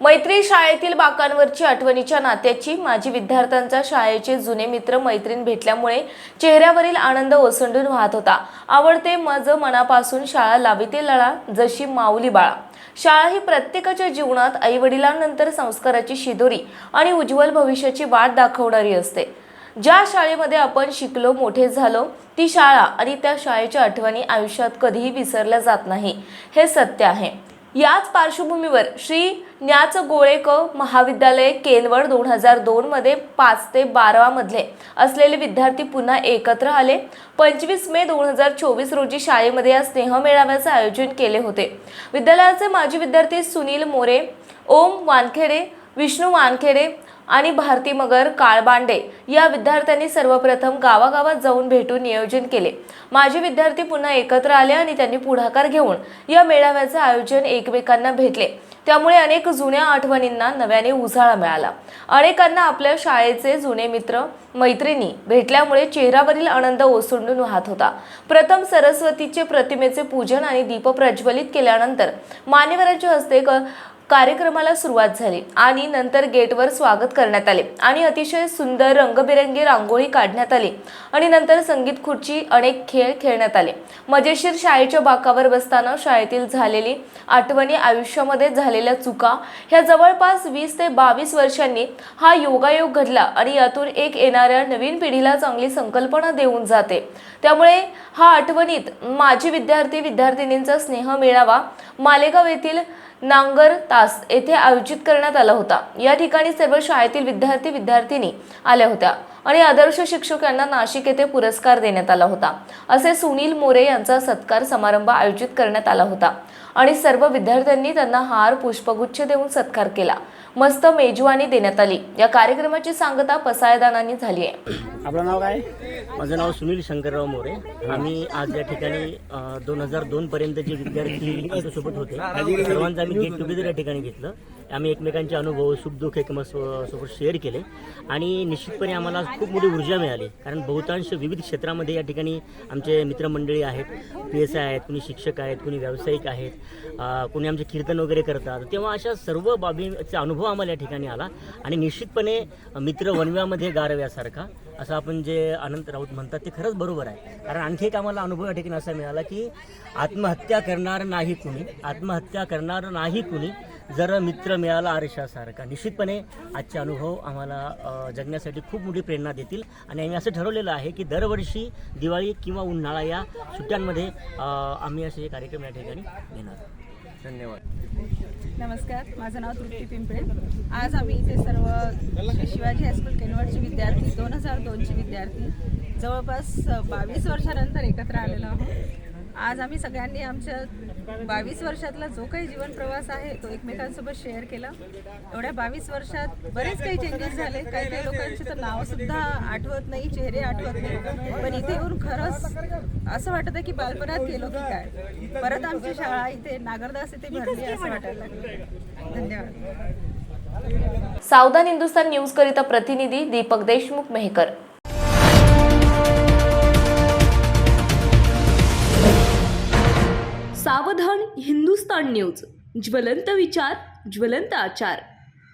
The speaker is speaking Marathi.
मैत्री शाळेतील बाकांवरची आठवणीच्या नात्याची माजी विद्यार्थ्यांचा शाळेचे जुने मित्र मैत्रीण भेटल्यामुळे चेहऱ्यावरील आनंद ओसंडून वाहत होता. आवडते मज मनापासून शाळा लाविते लळा जशी माऊली बाळा. शाळा ही प्रत्येकाच्या जीवनात आई वडिलांनंतर संस्काराची शिदोरी आणि उज्ज्वल भविष्याची वाट दाखवणारी असते. ज्या शाळेमध्ये आपण शिकलो मोठे झालो ती शाळा आणि त्या शाळेच्या आठवणी आयुष्यात कधीही विसरल्या जात नाही. हे सत्य आहे. याच पार्श्वभूमीवर श्री न्याच गोळेक महाविद्यालय केनवड दोन हजार दोनमध्ये पाच ते बारामधले असलेले विद्यार्थी पुन्हा एकत्र आले. पंचवीस मे दोन हजार चोवीस रोजी शाळेमध्ये या स्नेह मेळाव्याचे आयोजन केले होते. विद्यालयाचे माजी विद्यार्थी सुनील मोरे ओम वानखेडे विष्णू वानखेडे आणि भारती मगर काळबांडे या विद्यार्थ्यांनी सर्वप्रथम गावागावात जाऊन भेटून नियोजन केले. माजी विद्यार्थी पुन्हा एकत्र आले आणि त्यांनी पुढाकार घेऊन या मेळाव्याचे आयोजन एकमेकांना भेटले. त्यामुळे अनेक जुन्या आठवणींना नव्याने उजाळा मिळाला. अनेकांना आपल्या शाळेचे जुने मित्र मैत्रिणी भेटल्यामुळे चेहऱ्यावरील आनंद ओसंडून वाहत होता. प्रथम सरस्वतीचे प्रतिमेचे पूजन आणि दीप प्रज्वलित केल्यानंतर मान्यवरांच्या हस्ते क- कार्यक्रमाला सुरुवात झाली आणि नंतर गेटवर स्वागत करण्यात आले आणि अतिशय सुंदर रंगबिरंगी रांगोळी काढण्यात आली आणि नंतर संगीत खुर्ची अनेक खेळ खेळण्यात आले. मजेशीर शाळेच्या बाकावर बसताना शाळेतील झालेली आठवणी आयुष्यामध्ये झालेल्या चुका ह्या जवळपास वीस ते बावीस वर्षांनी हा योगायोग घडला आणि यातून एक येणाऱ्या नवीन पिढीला चांगली संकल्पना देऊन जाते. त्यामुळे हा आठवणीत माजी विद्यार्थी विद्यार्थिनींचा स्नेह मिळावा. मालेगाव येथील नांगर तास येथे आयोजित करण्यात आला होता. या ठिकाणी सर्व शाळेतील विद्यार्थी विद्यार्थिनी आल्या होत्या. आणि आदर्श शिक्षक यांना नाशिक येथे पुरस्कार देण्यात आला होता. असे सुनील मोरे यांचा सत्कार समारंभ आयोजित करण्यात आला होता. आणि सर्व विद्यार्थ्यांनी त्यांना हार पुष्पगुच्छ देऊन सत्कार केला. मस्त मेजवानी देण्यात आली. या कार्यक्रमाची सांगता पसायदानांनी झाली आहे. आपलं नाव काय? माझं नाव सुनील शंकरराव मोरे. आम्ही आज या ठिकाणी दोन हजार दोन पर्यंत जे विद्यार्थी आमच्यासोबत होते. सर्वांचं आम्ही गेट टुगेदर या ठिकाणी घेतलं. आम्ही एकमेकांचे अनुभव सुखदुःख एकमेक सोबत शेअर केले. आणि निश्चितपणे आम्हाला खूप मोठी ऊर्जा मिळाली. कारण बहुतांश विविध क्षेत्रामध्ये या ठिकाणी आमचे मित्रमंडळी आहेत. पी एस आय आहेत कुणी शिक्षक आहेत कुणी व्यावसायिक आहेत. कुणी आमचे कीर्तन वगैरे करतात. तेव्हा अशा सर्व बाबींचा अनुभव आम्हाला या ठिकाणी आला. आणि निश्चितपणे मित्र वनव्यामध्ये गारव्यासारखा असं आपण जे अनंत राऊत म्हणतात ते खरंच बरोबर आहे. कारण आणखी एक आम्हाला अनुभव या ठिकाणी असा मिळाला की आत्महत्या करणार नाही कुणी. आत्महत्या करणार नाही कुणी. जर मित्र मिळाला आरशासारखा. निश्चितपणे आजचे अनुभव आम्हाला जगण्यासाठी खूप मोठी प्रेरणा देतील. आणि आम्ही असं ठरवलेलं आहे की दरवर्षी दिवाळी किंवा उन्हाळा या सुट्ट्यांमध्ये आम्ही असे कार्यक्रम या ठिकाणी घेणार. धन्यवाद. नमस्कार माझं नाव तृप्ती पिंपळे. आज आम्ही इथे सर्व शिवाजी हायस्कूल केनवडचे विद्यार्थी दोन हजार दोनचे विद्यार्थी जवळपास बावीस वर्षानंतर एकत्र आलेलो आहोत. आज आम्ही सगळ्यांनी आमच्या बावीस वर्षातला जो काही जीवन प्रवास आहे तो एकमेकांसोबत शेअर केला. एवढ्या बावीस वर्षात बरेच काही चेंजेस झाले. काही काही लोकांचे तर नावसुद्धा आठवत नाही चेहरे आठवत नाही. पण इथे येऊन खरंच असं वाटतं की बालपणात गेलो की काय? परत आमची शाळा इथे नागरदास इथे भरली असं वाटायला लागलं. धन्यवाद. सावधान हिंदुस्तान न्यूज करिता प्रतिनिधी दीपक देशमुख मेहकर. न्यूज ज्वलंत विचार ज्वलंत आचार.